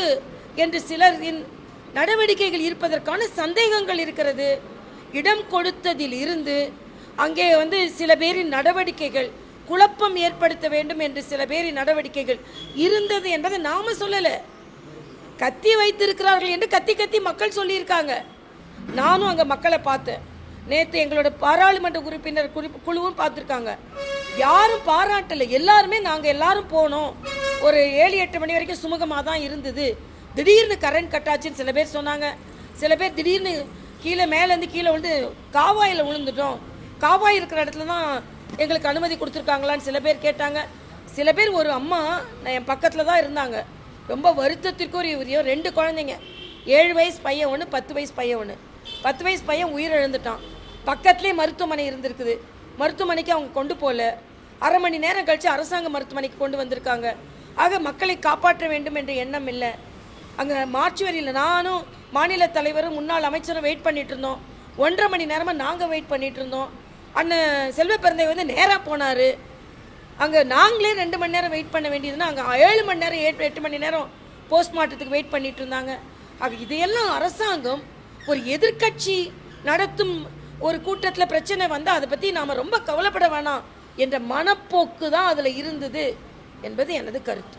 அரசு என்று சிலரின் நடவடிக்கைகள் இருப்பதற்கான சந்தேகங்கள் இருக்கிறது. இடம் கொடுத்ததில் இருந்து அங்கே வந்து சில பேரின் நடவடிக்கைகள் குழப்பம் ஏற்படுத்த வேண்டும் என்று சில பேரின் நடவடிக்கைகள் இருந்தது என்பதை நாம சொல்லலை. கத்தி வைத்திருக்கிறார்கள் என்று கத்தி கத்தி மக்கள் சொல்லியிருக்காங்க. நானும் அங்கே மக்களை பார்த்தேன். நேற்று எங்களோட பாராளுமன்ற உறுப்பினர் குழுவும் பார்த்துருக்காங்க. யாரும் பாராட்டலை. எல்லாருமே நாங்கள் எல்லாரும் போனோம். ஒரு ஏழு எட்டு மணி வரைக்கும் சுமூகமாக தான் இருந்தது. திடீர்னு கரண்ட் கட்டாச்சுன்னு சில பேர் சொன்னாங்க. சில பேர் திடீர்னு கீழே மேலேருந்து கீழே விழுந்து காவாயில் விழுந்துட்டோம். காவாய் இருக்கிற இடத்துல தான் எங்களுக்கு அனுமதி கொடுத்துருக்காங்களான்னு சில பேர் கேட்டாங்க. சில பேர் ஒரு அம்மா நான் என் பக்கத்தில் தான் இருந்தாங்க. ரொம்ப வருத்தத்திற்குரிய உரியம் ரெண்டு குழந்தைங்க. ஏழு வயசு பையன் ஒன்று பத்து வயசு பையன் ஒன்று பத்து வயசு பையன் உயிரிழந்துட்டான். பக்கத்துலேயே மருத்துவமனை இருந்திருக்குது. மருத்துவமனைக்கு அவங்க கொண்டு போகல அரை மணி நேரம் கழித்து அரசாங்க மருத்துவமனைக்கு கொண்டு வந்திருக்காங்க. ஆக மக்களை காப்பாற்ற வேண்டும் என்ற எண்ணம் இல்லை. அங்கே மார்ச்சுவரியில் நானும் மாநில தலைவரும் முன்னாள் அமைச்சரும் வெயிட் பண்ணிட்டு இருந்தோம். ஒன்றரை மணி நேரமாக நாங்கள் வெயிட் பண்ணிட்டு இருந்தோம். அண்ணன் செல்வ பிறந்தை வந்து நேராக போனார். அங்கே நாங்களே ரெண்டு மணி நேரம் வெயிட் பண்ண வேண்டியதுன்னா அங்கே ஏழு மணி நேரம் எட்டு எட்டு மணி நேரம் போஸ்ட்மார்ட்டத்துக்கு வெயிட் பண்ணிட்டு இருந்தாங்க. ஆக இதையெல்லாம் அரசாங்கம் ஒரு எதிர்க்கட்சி நடத்தும் ஒரு கூட்டத்தில் பிரச்சனை வந்தால் அதை பற்றி நாம் ரொம்ப கவலைப்பட வேணாம் என்ற மனப்போக்கு தான் அதில் இருந்தது. என்பது எனது கருத்து.